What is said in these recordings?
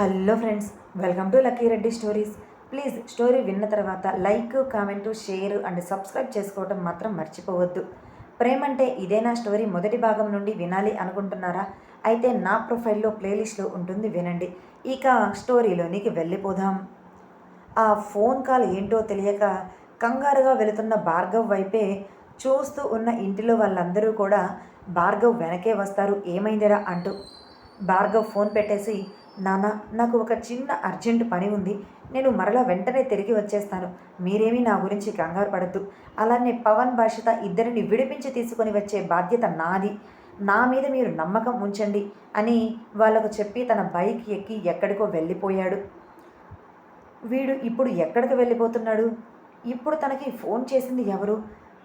Hello friends welcome to Lucky Reddy stories. Please story విన్న తర్వాత like comment share and subscribe చేసుకోవడం మాత్రం మర్చిపోవద్దు. ప్రేమ అంటే ఇదేనా స్టోరీ మొదటి భాగం నుండి వినాలి అనుకుంటున్నారా? అయితే నా ప్రొఫైల్లో ప్లేలిస్ట్లో ఉంటుంది వినండి. ఇక స్టోరీలోనికి వెళ్ళిపోదాం. ఆ ఫోన్ కాల్ ఏంటో తెలియక కంగారుగా వెళుతున్న భార్గవ్ వైపే చూస్తూ ఉన్న ఇంటిలో వాళ్ళందరూ కూడా భార్గవ్ వెనకే వస్తారు ఏమైందిరా? అంటూ భార్గవ్ ఫోన్ పెట్టేసి నాన్న నాకు ఒక చిన్న అర్జెంట్ పని ఉంది. నేను మరలా వెంటనే తిరిగి వచ్చేస్తాను. మీరేమీ నా గురించి కంగారు పడద్దు. అలానే పవన్ భాషిత ఇద్దరిని విడిపించి తీసుకొని వచ్చే బాధ్యత నాది. నా మీద మీరు నమ్మకం ఉంచండి అని వాళ్ళకు చెప్పి తన బైక్ ఎక్కి ఎక్కడికో వెళ్ళిపోయాడు. వీడు ఇప్పుడు ఎక్కడికి వెళ్ళిపోతున్నాడు? ఇప్పుడు తనకి ఫోన్ చేసింది ఎవరు?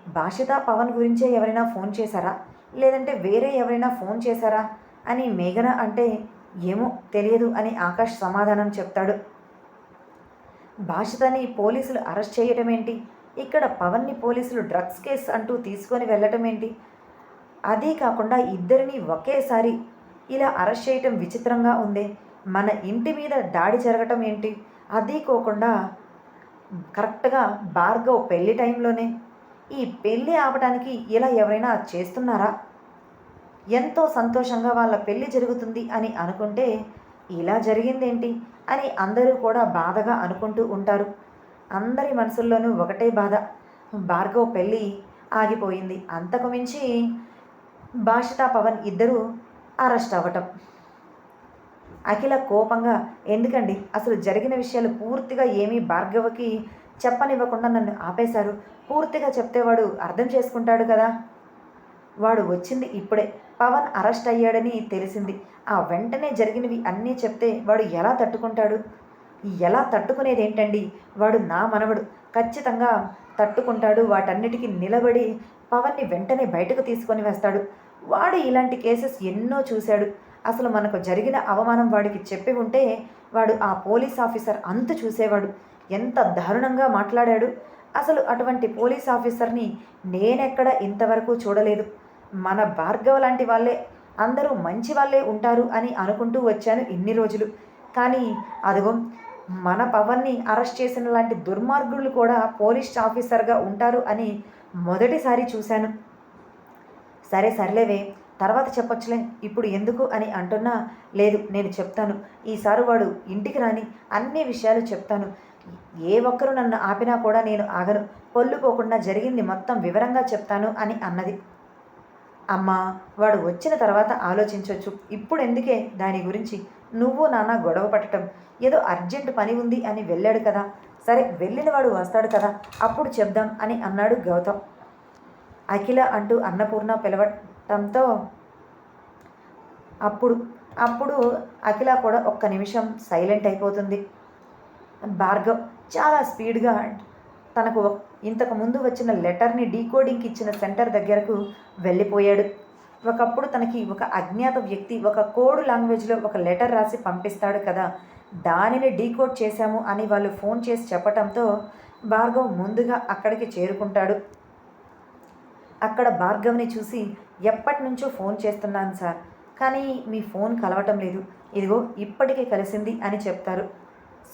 భాషిత పవన్ గురించే ఎవరైనా ఫోన్ చేశారా? లేదంటే వేరే ఎవరైనా ఫోన్ చేశారా? అని మేఘన అంటే ఏమో తెలియదు అని ఆకాష్ సమాధానం చెప్తాడు. భాషితని పోలీసులు అరెస్ట్ చేయటం ఏంటి ఇక్కడ పవన్ని పోలీసులు డ్రగ్స్ కేసు అంటూ తీసుకొని వెళ్ళటం ఏంటి అదే కాకుండా ఇద్దరిని ఒకేసారి ఇలా అరెస్ట్ చేయటం విచిత్రంగా ఉంది. మన ఇంటి మీద దాడి జరగటం ఏంటి? అది కాకుండా కరెక్ట్గా భార్గవ్ పెళ్ళి టైంలోనే ఈ పెళ్ళి ఆపడానికి ఇలా ఎవరైనా చేస్తున్నారా? ఎంతో సంతోషంగా వాళ్ళ పెళ్ళి జరుగుతుంది అని అనుకుంటే ఇలా జరిగిందేంటి అని అందరూ కూడా బాధగా అనుకుంటూ ఉంటారు. అందరి మనసుల్లోనూ ఒకటే బాధ. భార్గవ్ పెళ్ళి ఆగిపోయింది. అంతకు మించి భాషిత పవన్ ఇద్దరూ అరెస్ట్ అవ్వటం. అఖిల కోపంగా ఎందుకండి? అసలు జరిగిన విషయాలు పూర్తిగా ఏమీ భార్గవకి చెప్పనివ్వకుండా నన్ను ఆపేశారు. పూర్తిగా చెప్తేవాడు అర్థం చేసుకుంటాడు కదా? వాడు వచ్చింది ఇప్పుడే. పవన్ అరెస్ట్ అయ్యాడని తెలిసింది. ఆ వెంటనే జరిగినవి అన్నీ చెప్తే వాడు ఎలా తట్టుకుంటాడు? ఎలా తట్టుకునేది ఏంటండి వాడు నా మనవడు. ఖచ్చితంగా తట్టుకుంటాడు. వాటన్నిటికీ నిలబడి పవన్ని వెంటనే బయటకు తీసుకొని వేస్తాడు. వాడు ఇలాంటి కేసెస్ ఎన్నో చూశాడు. అసలు మనకు జరిగిన అవమానం వాడికి చెప్పి ఉంటే వాడు ఆ పోలీస్ ఆఫీసర్ అంతు చూసేవాడు. ఎంత దారుణంగా మాట్లాడాడు. అసలు అటువంటి పోలీస్ ఆఫీసర్ని నేనెక్కడ ఇంతవరకు చూడలేదు. మన భార్గవ లాంటి వాళ్ళే అందరూ మంచి వాళ్ళే ఉంటారు అని అనుకుంటూ వచ్చాను ఇన్ని రోజులు. కానీ అదిగో మన పవన్ని అరెస్ట్ చేసిన లాంటి దుర్మార్గులు కూడా పోలీస్ ఆఫీసర్గా ఉంటారు అని మొదటిసారి చూశాను. సరే సర్లేవే తర్వాత చెప్పొచ్చులే ఇప్పుడు ఎందుకు అని అంటున్నా లేదు నేను చెప్తాను. ఈసారి వాడు ఇంటికి రాని అన్ని విషయాలు చెప్తాను. ఏ ఒక్కరు నన్ను ఆపినా కూడా నేను ఆగను. పొల్లుపోకుండా జరిగింది మొత్తం వివరంగా చెప్తాను అని అన్నది. అమ్మా వాడు వచ్చిన తర్వాత ఆలోచించవచ్చు ఇప్పుడు ఎందుకే దాని గురించి? నువ్వు నాన్న గొడవ పట్టడం ఏదో అర్జెంట్ పని ఉంది అని వెళ్ళాడు కదా. సరే వెళ్ళిన వాడు వస్తాడు కదా. అప్పుడు చెప్దాం అని అన్నాడు గౌతమ్. అఖిల అంటూ అన్నపూర్ణ పిలవటంతో అప్పుడు అప్పుడు అఖిల కూడా ఒక్క నిమిషం సైలెంట్ అయిపోతుంది. భార్గవ్ చాలా స్పీడ్గా తనకు ఇంతకు ముందు వచ్చిన లెటర్ని డీకోడింగ్కి ఇచ్చిన సెంటర్ దగ్గరకు వెళ్ళిపోయాడు. ఒకప్పుడు తనకి ఒక అజ్ఞాత వ్యక్తి ఒక కోడ్ లాంగ్వేజ్లో ఒక లెటర్ రాసి పంపిస్తాడు కదా. దానిని డీకోడ్ చేశాము అని వాళ్ళు ఫోన్ చేసి చెప్పటంతో భార్గవ్ ముందుగా అక్కడికి చేరుకుంటాడు. అక్కడ భార్గవ్ని చూసి ఎప్పటి నుంచో ఫోన్ చేస్తున్నాను సార్ కానీ మీ ఫోన్ కలవటం లేదు. ఇదిగో ఇప్పటికే కలిసింది అని చెప్తారు.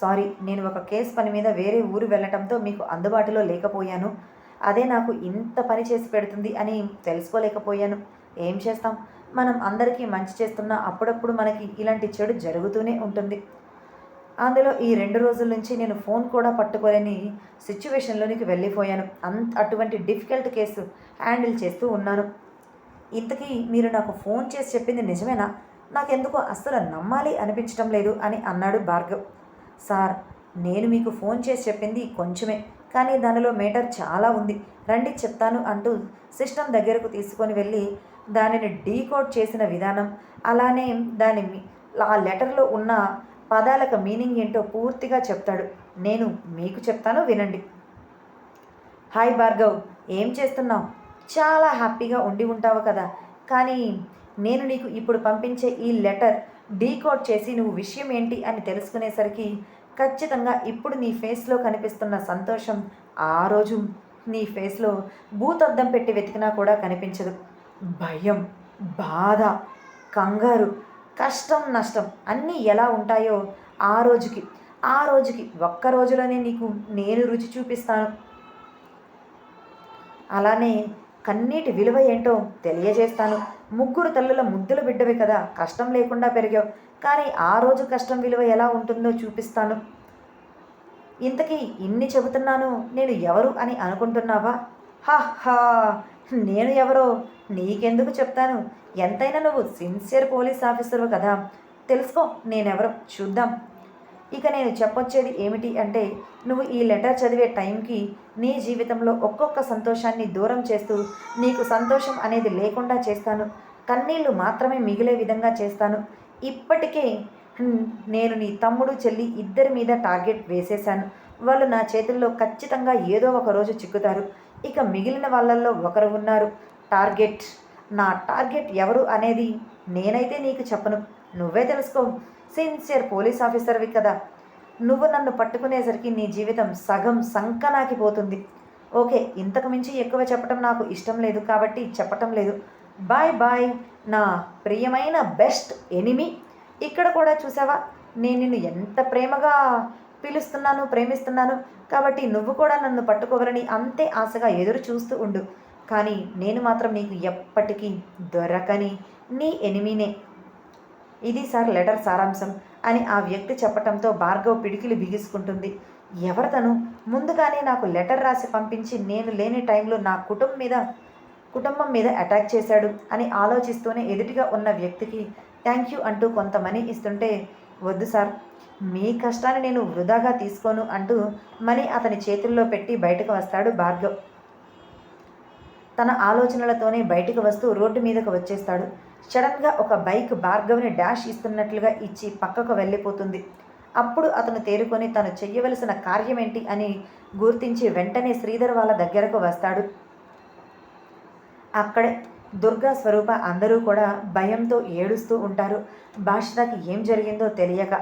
సారీ నేను ఒక కేసు పని మీద వేరే ఊరు వెళ్ళటంతో మీకు అందుబాటులో లేకపోయాను. అదే నాకు ఇంత పని చేసి పెడుతుంది అని తెలుసుకోలేకపోయాను. ఏం చేస్తాం? మనం అందరికీ మంచి చేస్తున్నా అప్పుడప్పుడు మనకి ఇలాంటి చెడు జరుగుతూనే ఉంటుంది. అందులో ఈ రెండు రోజుల నుంచి నేను ఫోన్ కూడా పట్టుకోలేని సిచ్యువేషన్లోనికి వెళ్ళిపోయాను. అంత అటువంటి డిఫికల్ట్ కేసు హ్యాండిల్ చేస్తూ ఉన్నాను. ఇంతకీ మీరు నాకు ఫోన్ చేసి చెప్పింది నిజమేనా? నాకెందుకో అస్సలు నమ్మాలి అనిపించడం లేదు అని అన్నాడు భార్గవ్. సార్ నేను మీకు ఫోన్ చేసి చెప్పింది కొంచెమే కానీ దానిలో మేటర్ చాలా ఉంది. రండి చెప్తాను అంటూ సిస్టమ్ దగ్గరకు తీసుకొని వెళ్ళి దానిని డీకోడ్ చేసిన విధానం అలానే దాని మీ- ఆ లెటర్లో ఉన్న పదాలకు మీనింగ్ ఏంటో పూర్తిగా చెప్తాడు. నేను మీకు చెప్తాను వినండి. హాయ్ భార్గవ్ ఏం చేస్తున్నావు? చాలా హ్యాపీగా ఉండి ఉంటావు కదా కానీ నేను నీకు ఇప్పుడు పంపించే ఈ లెటర్ డీకోడ్ చేసి నువ్వు విషయం ఏంటి అని తెలుసుకునేసరికి ఖచ్చితంగా ఇప్పుడు నీ ఫేస్లో కనిపిస్తున్న సంతోషం ఆ రోజు. నీ ఫేస్లో భూతద్దం పెట్టి వెతికినా కూడా కనిపించదు. భయం బాధ కంగారు కష్టం నష్టం అన్నీ ఎలా ఉంటాయో ఆ రోజుకి ఆ రోజుకి ఒక్క రోజులోనే నీకు నేను రుచి చూపిస్తాను. అలానే కన్నీటి విలువ ఏంటో తెలియజేస్తాను. ముగ్గురు తల్లుల ముద్దుల బిడ్డవి కదా కష్టం లేకుండా పెరిగావు. కానీ ఆ రోజు కష్టం విలువ ఎలా ఉంటుందో చూపిస్తాను. ఇంతకీ ఇన్ని చెబుతున్నాను నేను ఎవరు అని అనుకుంటున్నావా? హా హా నేను ఎవరో? నీకెందుకు చెప్తాను? ఎంతైనా నువ్వు సిన్సియర్ పోలీస్ ఆఫీసర్వు కదా. తెలుసుకో నేనెవరో? చూద్దాం. ఇక నేను చెప్పొచ్చేది ఏమిటి అంటే నువ్వు ఈ లెటర్ చదివే టైంకి నీ జీవితంలో ఒక్కొక్క సంతోషాన్ని దూరం చేస్తూ నీకు సంతోషం అనేది లేకుండా చేస్తాను. కన్నీళ్ళు మాత్రమే మిగిలే విధంగా చేస్తాను. ఇప్పటికే నేను నీ తమ్ముడు చెల్లి ఇద్దరి మీద టార్గెట్ వేసేశాను. వాళ్ళు నా చేతుల్లో ఖచ్చితంగా ఏదో ఒక రోజు చిక్కుతారు. ఇక మిగిలిన వాళ్ళల్లో ఒకరు ఉన్నారు. టార్గెట్. నా టార్గెట్ ఎవరు అనేది నేనైతే నీకు చెప్పను. నువ్వే తెలుసుకో. సిన్సియర్ పోలీస్ ఆఫీసర్వి కదా. నువ్వు నన్ను పట్టుకునేసరికి నీ జీవితం సగం సంకనాకి పోతుంది ఓకే ఇంతకు మించి ఎక్కువ చెప్పటం నాకు ఇష్టం లేదు కాబట్టి చెప్పటం లేదు. బాయ్ బాయ్ నా ప్రియమైన బెస్ట్ ఎనిమి. ఇక్కడ కూడా చూసావా? నేను నిన్ను ఎంత ప్రేమగా పిలుస్తున్నాను ప్రేమిస్తున్నాను కాబట్టి నువ్వు కూడా నన్ను పట్టుకోవాలని అంతే ఆశగా ఎదురు చూస్తూ ఉండు. కానీ నేను మాత్రం నీకు ఎప్పటికీ దొరకని నీ ఎనిమినే. ఇది సార్ లెటర్ సారాంశం అని ఆ వ్యక్తి చెప్పటంతో భార్గవ్ పిడికిలు బిగుసుకుంటుంది. ఎవరితను? ముందుగానే నాకు లెటర్ రాసి పంపించి నేను లేని టైంలో నా కుటుంబం మీద కుటుంబం మీద అటాక్ చేశాడు అని ఆలోచిస్తూనే ఎదుటిగా ఉన్న వ్యక్తికి థ్యాంక్ యూ అంటూ కొంత మనీ ఇస్తుంటే వద్దు సార్ మీ కష్టాన్ని నేను వృధాగా తీసుకోను అంటూ మనీ అతని చేతుల్లో పెట్టి బయటకు వస్తాడు భార్గవ్. తన ఆలోచనలతోనే బయటకు వస్తూ రోడ్డు మీదకు వచ్చేస్తాడు. సడన్గా ఒక బైక్ భార్గవ్ని డాష్ ఇస్తున్నట్లుగా ఇచ్చి పక్కకు వెళ్ళిపోతుంది. అప్పుడు అతను తేరుకొని తను చెయ్యవలసిన కార్యమేంటి అని గుర్తించి వెంటనే శ్రీధర్ వాళ్ళ దగ్గరకు వస్తాడు. అక్కడే దుర్గా స్వరూప అందరూ కూడా భయంతో ఏడుస్తూ ఉంటారు. భాషితకి ఏం జరిగిందో తెలియక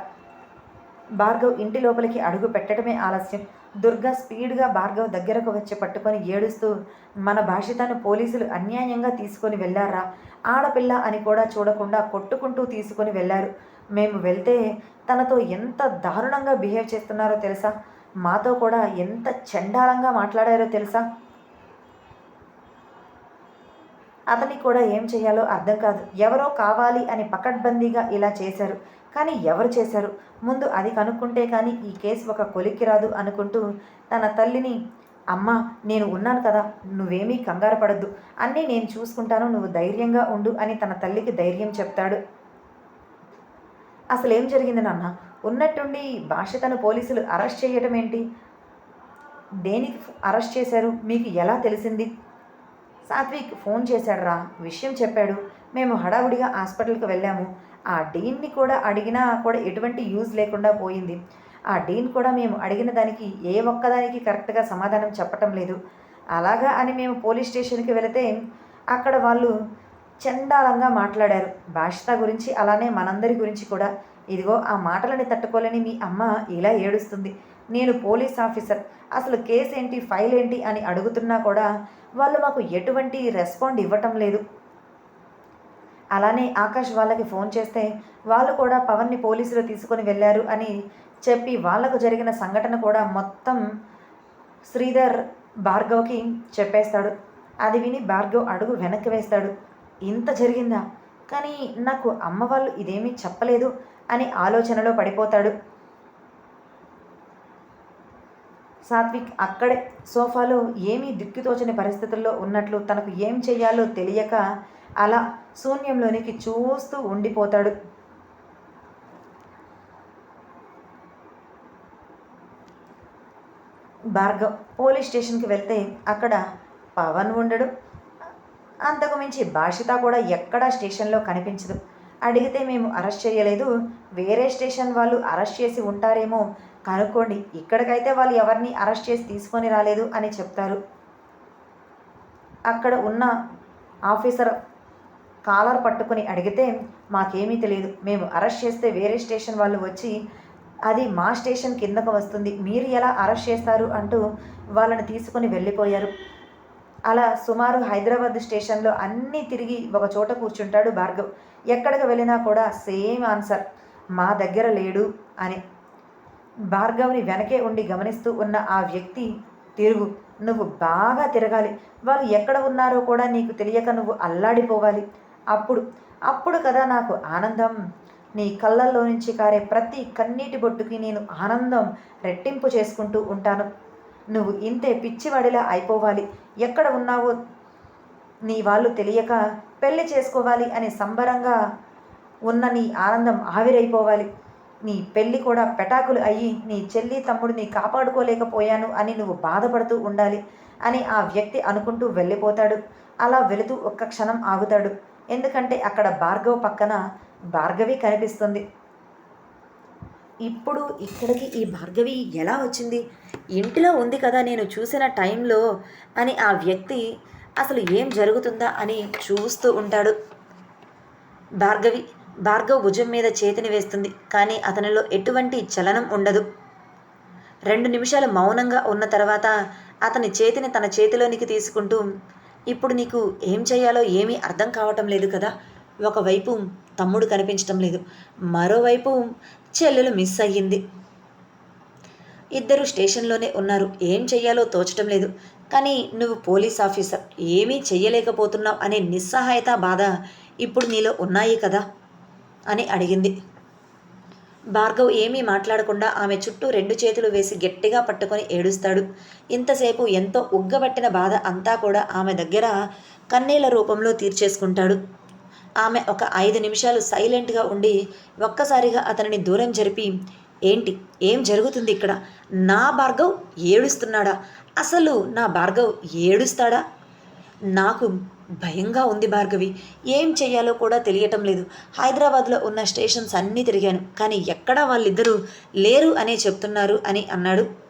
భార్గవ్ ఇంటి లోపలికి అడుగు పెట్టడమే ఆలస్యం. దుర్గా స్పీడ్గా భార్గవ్ దగ్గరకు వచ్చి పట్టుకొని ఏడుస్తూ మన భాషితను పోలీసులు అన్యాయంగా తీసుకొని వెళ్ళారా? ఆడపిల్ల అని కూడా చూడకుండా కొట్టుకుంటూ తీసుకొని వెళ్ళారు. మేము వెళ్తే తనతో ఎంత దారుణంగా బిహేవ్ చేస్తున్నారో తెలుసా? మాతో కూడా ఎంత చండాలంగా మాట్లాడారో తెలుసా? అతనికి కూడా ఏం చేయాలో అర్థం కాదు. ఎవరో కావాలి అని పకడ్బందీగా ఇలా చేశారు. కానీ ఎవరు చేశారు? ముందు అది కనుక్కుంటే కానీ ఈ కేసు ఒక కొలిక్కి రాదు అనుకుంటూ తన తల్లిని అమ్మ నేను ఉన్నాను కదా నువ్వేమీ కంగారు పడద్దు. అన్నీ నేను చూసుకుంటాను నువ్వు ధైర్యంగా ఉండు అని తన తల్లికి ధైర్యం చెప్తాడు. అసలేం జరిగింది నాన్న? ఉన్నట్టుండి భాషతను పోలీసులు అరెస్ట్ చేయటం ఏంటి? దేనికి అరెస్ట్ చేశారు? మీకు ఎలా తెలిసింది? సాత్విక్ ఫోన్ చేశాడురా విషయం చెప్పాడు. మేము హడావుడిగా హాస్పిటల్కి వెళ్ళాము. ఆ డీన్ని కూడా అడిగినా కూడా ఎటువంటి యూజ్ లేకుండా పోయింది. ఆ డీన్ కూడా మేము అడిగిన దానికి ఏ ఒక్కదానికి కరెక్ట్గా సమాధానం చెప్పటం లేదు. అలాగా అని మేము పోలీస్ స్టేషన్కి వెళితే అక్కడ వాళ్ళు చండాలంగా మాట్లాడారు. భాషిత గురించి అలానే మనందరి గురించి కూడా. ఇదిగో ఆ మాటలని తట్టుకోలేని మీ అమ్మ ఇలా ఏడుస్తుంది. నేను పోలీస్ ఆఫీసర్. అసలు కేసు ఏంటి ఫైల్ ఏంటి అని అడుగుతున్నా కూడా వాళ్ళు మాకు ఎటువంటి రెస్పాండ్ ఇవ్వటం లేదు. అలానే ఆకాష్ వాళ్ళకి ఫోన్ చేస్తే వాళ్ళు కూడా పవన్ని పోలీసులు తీసుకొని వెళ్ళారు అని చెప్పి వాళ్ళకు జరిగిన సంఘటన కూడా మొత్తం శ్రీధర్ భార్గవ్కి చెప్పేస్తాడు. అది విని భార్గవ్ అడుగు వెనక్కి వేస్తాడు. ఇంత జరిగిందా? కానీ నాకు అమ్మ వాళ్ళు ఇదేమీ చెప్పలేదు అని ఆలోచనలో పడిపోతాడు. సాత్విక్ అక్కడే సోఫాలో ఏమీ దిక్కుతోచని పరిస్థితుల్లో ఉన్నట్లు తనకు ఏం చేయాలో తెలియక అలా శూన్యంలోనికి చూస్తూ ఉండిపోతాడు. భార్గవ్ పోలీస్ స్టేషన్కి వెళ్తే అక్కడ పవన్ ఉండడు. అంతకుమించి భాషిత కూడా ఎక్కడా స్టేషన్లో కనిపించదు. అడిగితే మేము అరెస్ట్ చేయలేదు. వేరే స్టేషన్ వాళ్ళు అరెస్ట్ చేసి ఉంటారేమో కనుక్కోండి. ఇక్కడికైతే వాళ్ళు ఎవరిని అరెస్ట్ చేసి తీసుకొని రాలేదు అని చెప్తారు. అక్కడ ఉన్న ఆఫీసర్ కాలర్ పట్టుకొని అడిగితే మాకేమీ తెలియదు. మేము అరెస్ట్ చేస్తే వేరే స్టేషన్ వాళ్ళు వచ్చి అది మా స్టేషన్ కిందకు వస్తుంది. మీరు ఎలా అరెస్ట్ చేస్తారు? అంటూ వాళ్ళని తీసుకుని వెళ్ళిపోయారు. అలా సుమారు హైదరాబాద్ స్టేషన్లో అన్నీ తిరిగి ఒక చోట కూర్చుంటాడు భార్గవ్. ఎక్కడికి వెళ్ళినా కూడా సేమ్ ఆన్సర్ మా దగ్గర లేడు అని. భార్గవ్ని వెనకే ఉండి గమనిస్తూ ఉన్న ఆ వ్యక్తి తిరుగు. నువ్వు బాగా తిరగాలి. వాళ్ళు ఎక్కడ ఉన్నారో కూడా నీకు తెలియక నువ్వు అల్లాడిపోవాలి. అప్పుడు అప్పుడు కదా నాకు ఆనందం. నీ కళ్ళల్లో నుంచి కారే ప్రతి కన్నీటి బొట్టుకి నేను ఆనందం రెట్టింపు చేసుకుంటూ ఉంటాను. నువ్వు ఇంతే పిచ్చివాడిలా అయిపోవాలి. ఎక్కడ ఉన్నావో నీ వాళ్ళు తెలియక పెళ్ళి చేసుకోవాలి అని సంబరంగా ఉన్న నీ ఆనందం ఆవిరైపోవాలి. నీ పెళ్ళి కూడా పెటాకులు అయ్యి నీ చెల్లి తమ్ముడిని కాపాడుకోలేకపోయాను అని నువ్వు బాధపడుతూ ఉండాలి అని ఆ వ్యక్తి అనుకుంటూ వెళ్ళిపోతాడు. అలా వెళుతూ ఒక్క క్షణం ఆగుతాడు. ఎందుకంటే అక్కడ భార్గవ్ పక్కన భార్గవి కనిపిస్తుంది. ఇప్పుడు ఇక్కడికి ఈ భార్గవి ఎలా వచ్చింది? ఇంటిలో ఉంది కదా నేను చూసిన టైంలో అని ఆ వ్యక్తి అసలు ఏం జరుగుతుందా అని చూస్తూ ఉంటాడు. భార్గవి భార్గవ్ భుజం మీద చేతిని వేస్తుంది కానీ అతనిలో ఎటువంటి చలనం ఉండదు. రెండు నిమిషాలు మౌనంగా ఉన్న తర్వాత అతని చేతిని తన చేతిలోనికి తీసుకుంటూ ఇప్పుడు నీకు ఏం చేయాలో ఏమీ అర్థం కావటం లేదు కదా. ఒకవైపు తమ్ముడు కనిపించటం లేదు. మరోవైపు చెల్లెలు మిస్ అయ్యింది. ఇద్దరు స్టేషన్లోనే ఉన్నారు. ఏం చెయ్యాలో తోచటం లేదు. కానీ నువ్వు పోలీస్ ఆఫీసర్. ఏమీ చెయ్యలేకపోతున్నావు అనే నిస్సహాయత బాధ ఇప్పుడు నీలో ఉన్నాయి కదా? అని అడిగింది. భార్గవ్ ఏమీ మాట్లాడకుండా ఆమె చుట్టూ రెండు చేతులు వేసి గట్టిగా పట్టుకొని ఏడుస్తాడు. ఇంతసేపు ఎంతో ఉగ్గబట్టిన బాధ అంతా కూడా ఆమె దగ్గర కన్నీళ్ళ రూపంలో తీర్చేసుకుంటాడు. ఆమె ఒక ఐదు నిమిషాలు సైలెంట్గా ఉండి ఒక్కసారిగా అతనిని దూరం జరిపి ఏంటి? ఏం జరుగుతుంది ఇక్కడ? నా భార్గవ్ ఏడుస్తున్నాడా? అసలు నా భార్గవ్ ఏడుస్తాడా? నాకు భయంగా ఉంది భార్గవి. ఏం చేయాలో కూడా తెలియటం లేదు. హైదరాబాద్లో ఉన్న స్టేషన్స్ అన్నీ తిరిగాను. కానీ ఎక్కడా వాళ్ళిద్దరూ లేరు అనే చెప్తున్నారు అని అన్నాడు